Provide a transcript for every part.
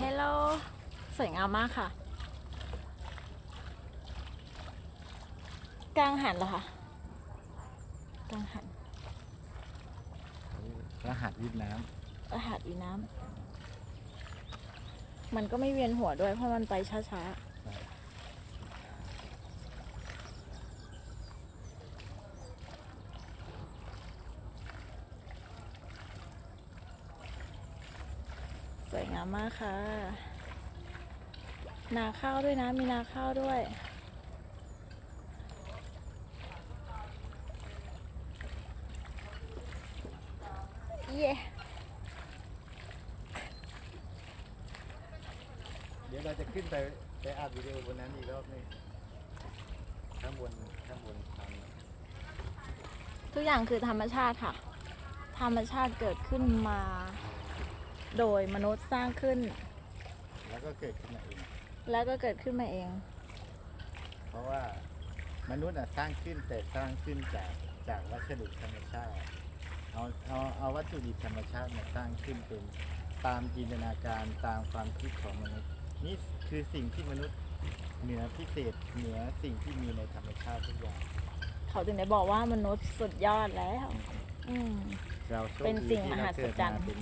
ฮลโลสวยงามมากค่ะ กลางหันเหรอคะกลางหันรหัสวิทน้อาหารอีน้ำมันก็ไม่เวียนหัวด้วยเพราะมันไปช้าำๆ ส วยงามมากค่ะ นาข้าวด้วยนะ มีนาข้าวด้วย เย้เดี๋ยวเราจะขึ้นไปไปอัดวิดีโอบนนั้นอีกรอบหนึงข้างบนข้างบนททุกอย่างคือธรรมชาติค่ะ ธรรมชาติเกิดขึ้นมา โดยมนุษย์สร้างขึ้นำแล้วก็เกิดขึ้นมาเอง แล้วก็เกิดขึ้นมาเอง เพราะว่ามนุษย์อะสร้างขึ้นแต่สร้างขึ้นจากจากวัสดุธรรมชาติ เอาเอาเอาวัตถุดิบธรรมชาติมาสร้างขึ้นเป็นตามจินตนาการตามความคิดของมนุษย์ นี่คือสิ่งที่มนุษย์เหนือพิเศษเหนือสิ่งที่มีในธรรมชาติทุกอย่างเขาถึงได้บอกว่ามนุษย์สุดยอดแล้ว อืมเราโชคเป็นดีสิ่งที่มหัเราศเกิดจรมารย์เป็น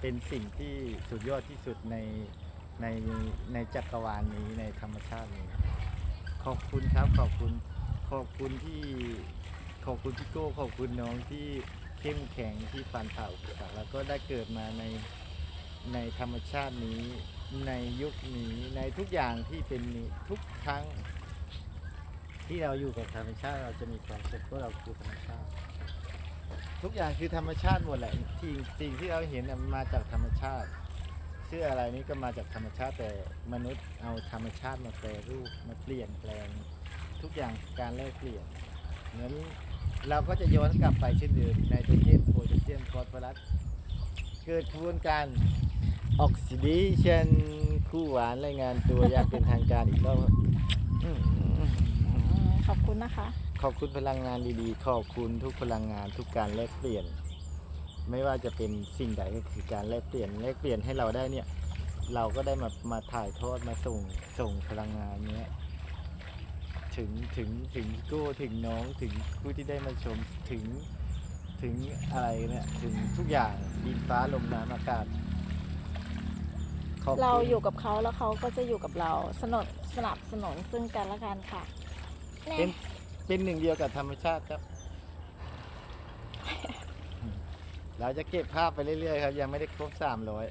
เป็นสิ่งที่สุดยอดที่สุดในในในจักรวาลนี้ในธรรมชาตินี้ ขอบคุณครับขอบคุณขอบคุณที่ขอบคุณพี่โก้ขอบคุณน้องที่เข้มแข็งที่ฟันฝ่าอุปสรรคแล้วก็ได้เกิดมาในในธรรมชาตินี้ ในยุคนี้ในทุกอย่างที่เป็นนี้ทุกครั้ง ที่เราอยู่กับธรรมชาติเราจะมีความสุขเพราะเราคือธรรมชาติ ทุกอย่างคือธรรมชาติหมดแหละสิ่งสิ่งที่เราเห็นน่ะมันมาจากธรรมชาติ เสื้ออะไรนี้ก็มาจากธรรมชาติแต่มนุษย์เอาธรรมชาติมาแปรรูปมาเปลี่ยนแปลง ทุกอย่างการแลกเปลี่ยนเหมือนเราก็จะย้อนกลับไปเช่นเดิมไนโตรเจนโพแทสเซียมฟอสฟอรัสเกิดกระบวนการออกซิเดชันคู่หวานรายงานตัวอย่างเป็นทางการอีกรอบอืมอืมขอบคุณนะคะ ขอบคุณพลังงานดีๆ ขอบคุณทุกพลังงานทุกการแลกเปลี่ยน ไม่ว่าจะเป็นสิ่งใดก็คือการแลกเปลี่ยนแลกเปลี่ยนให้เราได้เนี่ย เราก็ได้มามาถ่ายทอดมาส่งส่งพลังงานเนี้ยถึงถึงถึงโก้ถึงน้องถึงผู้ที่ได้มาชมถึงถึงอะไรเนี่ยถึงทุกอย่างดินฟ้าลมน้ำอากาศขบคุณ เราอยู่กับเขาแล้วเขาก็จะอยู่กับเราสนับสนับสนุนซึ่งกันและกันค่ะแน่เป็น เป็นหนึ่งเดียวกับธรรมชาติครับ เราจะเก็บภาพไปเรื่อยๆครับ ยังไม่ได้ครบสามร้อย